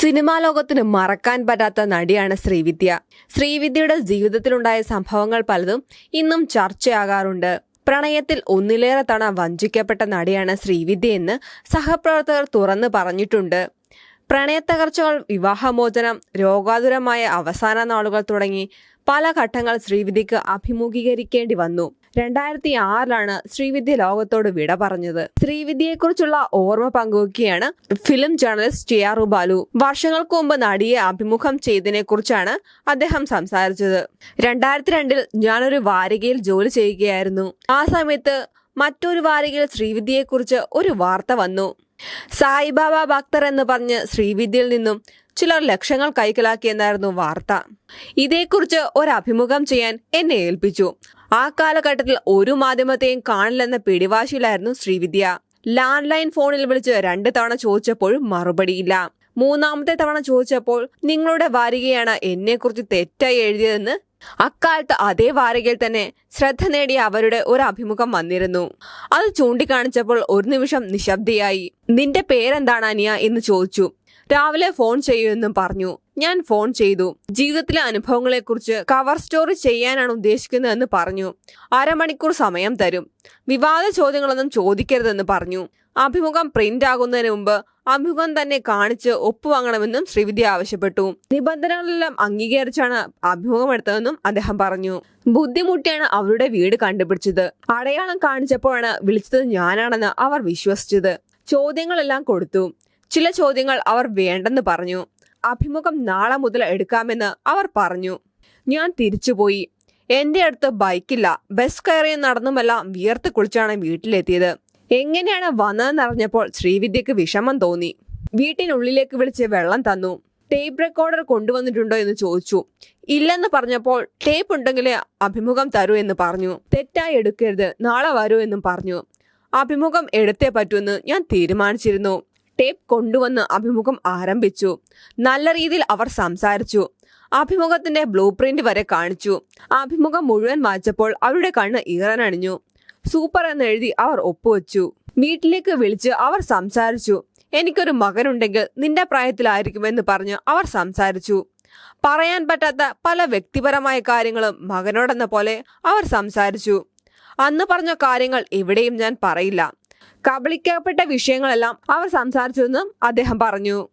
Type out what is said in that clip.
Cinema ലോകത്തിന് മറക്കാൻ പറ്റാത്ത നടിയാണ് ശ്രീവിദ്യ. ശ്രീവിദ്യയുടെ ജീവിതത്തിലുണ്ടായ സംഭവങ്ങൾ പലതും ഇന്നും ചർച്ചയാകാറുണ്ട്. പ്രണയത്തിൽ ഒന്നിലേറെ തവണ വഞ്ചിക്കപ്പെട്ട നടിയാണ് ശ്രീവിദ്യ എന്ന് സഹപ്രവർത്തകർ തുറന്നു പറഞ്ഞിട്ടുണ്ട്. പ്രണയത്തകർച്ചകൾ വിവാഹമോചനം രോഗാതുരമായ അവസാന നാളുകൾ തുടങ്ങി പല ഘട്ടങ്ങൾ ശ്രീവിദ്യക്ക് അഭിമുഖീകരിക്കേണ്ടി വന്നു. രണ്ടായിരത്തി ആറിലാണ് ശ്രീവിദ്യ ലോകത്തോട് വിട പറഞ്ഞത്. ശ്രീവിദ്യയെക്കുറിച്ചുള്ള ഓർമ്മ പങ്കുവയ്ക്കുകയാണ് film journalist T R Balu വർഷങ്ങൾക്ക് മുമ്പ് നടിയെ അഭിമുഖം ചെയ്തതിനെ കുറിച്ചാണ് അദ്ദേഹം സംസാരിച്ചത്. രണ്ടായിരത്തി രണ്ടിൽ ഞാനൊരു വാരികയിൽ ജോലി ചെയ്യുകയായിരുന്നു. ആ സമയത്ത് മറ്റൊരു വാരികയിൽ ശ്രീവിദ്യയെക്കുറിച്ച് ഒരു വാർത്ത വന്നു. സായിബാബ ഭക്തർ എന്ന് പറഞ്ഞ് ശ്രീവിദ്യയിൽ നിന്നും ചിലർ ലക്ഷങ്ങൾ കൈക്കലാക്കിയെന്നായിരുന്നു വാർത്ത. ഇതേക്കുറിച്ച് ഒരു അഭിമുഖം ചെയ്യാൻ എന്നെ ഏൽപ്പിച്ചു. ആ കാലഘട്ടത്തിൽ ഒരു മാധ്യമത്തെയും കാണില്ലെന്ന പിടിവാശിയിലായിരുന്നു ശ്രീവിദ്യ. ലാൻഡ് ലൈൻ ഫോണിൽ വിളിച്ച് രണ്ട് തവണ ചോദിച്ചപ്പോൾ മറുപടിയില്ല മൂന്നാമത്തെ തവണ ചോദിച്ചപ്പോൾ നിങ്ങളുടെ വാരികയാണ് എന്നെക്കുറിച്ച് തെറ്റായി എഴുതിയതെന്ന് അക്കാലത്ത് അതേ വാരികയിൽ തന്നെ ശ്രദ്ധ നേടിയ അവരുടെ ഒരു അഭിമുഖം വന്നിരുന്നു. അത് ചൂണ്ടിക്കാണിച്ചപ്പോൾ ഒരു നിമിഷം നിശബ്ദയായി. നിന്റെ പേരെന്താണ് അനിയ? എന്ന് ചോദിച്ചു. രാവിലെ ഫോൺ ചെയ്യുമെന്നും പറഞ്ഞു. ഞാൻ ഫോൺ ചെയ്തു. ജീവിതത്തിലെ അനുഭവങ്ങളെക്കുറിച്ച് കവർ സ്റ്റോറി ചെയ്യാനാണ് ഉദ്ദേശിക്കുന്നതെന്ന് പറഞ്ഞു. അരമണിക്കൂർ സമയം തരും. വിവാദ ചോദ്യങ്ങളൊന്നും ചോദിക്കരുതെന്ന് പറഞ്ഞു. അഭിമുഖം പ്രിന്റ് ആകുന്നതിന് മുമ്പ് അഭിമുഖം തന്നെ കാണിച്ച് ഒപ്പുവാങ്ങണമെന്നും ശ്രീവിദ്യ ആവശ്യപ്പെട്ടു. നിബന്ധനകളെല്ലാം അംഗീകരിച്ചാണ് അഭിമുഖം എടുത്തതെന്നും അദ്ദേഹം പറഞ്ഞു. ബുദ്ധിമുട്ടിയാണ് അവരുടെ വീട് കണ്ടുപിടിച്ചത്. അടയാളം കാണിച്ചപ്പോഴാണ് വിളിച്ചത് ഞാനാണെന്ന് അവർ വിശ്വസിച്ചത്. ചോദ്യങ്ങളെല്ലാം കൊടുത്തു. ചില ചോദ്യങ്ങൾ അവർ വേണ്ടെന്ന് പറഞ്ഞു. അഭിമുഖം നാളെ മുതൽ എടുക്കാമെന്ന് അവർ പറഞ്ഞു. ഞാൻ തിരിച്ചുപോയി എന്റെ അടുത്ത് ബൈക്കില്ല ബസ് കയറിയും നടന്നുമെല്ലാം വിയർത്ത് കുളിച്ചാണ് വീട്ടിലെത്തിയത്. എങ്ങനെയാണ് വന്നതെന്നറിഞ്ഞപ്പോൾ ശ്രീവിദ്യക്ക് വിഷമം തോന്നി. വീട്ടിനുള്ളിലേക്ക് വിളിച്ച് വെള്ളം തന്നു. ടേപ്പ് റെക്കോർഡർ കൊണ്ടുവന്നിട്ടുണ്ടോ എന്ന് ചോദിച്ചു. ഇല്ലെന്ന് പറഞ്ഞപ്പോൾ ടേപ്പ് ഉണ്ടെങ്കിൽ അഭിമുഖം തരൂ എന്ന് പറഞ്ഞു. തെറ്റായി എടുക്കരുത് നാളെ വരൂ എന്നും പറഞ്ഞു. അഭിമുഖം എടുത്തേ പറ്റുമെന്ന് ഞാൻ തീരുമാനിച്ചിരുന്നു. ടേപ്പ് കൊണ്ടുവന്ന് അഭിമുഖം ആരംഭിച്ചു. നല്ല രീതിയിൽ അവർ സംസാരിച്ചു. അഭിമുഖത്തിന്റെ ബ്ലൂ പ്രിന്റ് വരെ കാണിച്ചു. അഭിമുഖം മുഴുവൻ വായിച്ചപ്പോൾ അവരുടെ കണ്ണ് ഈറനണിഞ്ഞു സൂപ്പർ എന്ന് എഴുതി അവർ ഒപ്പുവെച്ചു. വീട്ടിലേക്ക് വിളിച്ച് അവർ സംസാരിച്ചു. എനിക്കൊരു മകനുണ്ടെങ്കിൽ നിന്റെ പ്രായത്തിലായിരിക്കുമെന്ന് പറഞ്ഞ് അവർ സംസാരിച്ചു. പറയാൻ പറ്റാത്ത പല വ്യക്തിപരമായ കാര്യങ്ങളും മകനോടെന്ന പോലെ അവർ സംസാരിച്ചു. അന്ന് പറഞ്ഞ കാര്യങ്ങൾ എവിടെയും ഞാൻ പറയില്ല. കബളിക്കപ്പെട്ട വിഷയങ്ങളെല്ലാം അവർ സംസാരിച്ചുവെന്നും അദ്ദേഹം പറഞ്ഞു.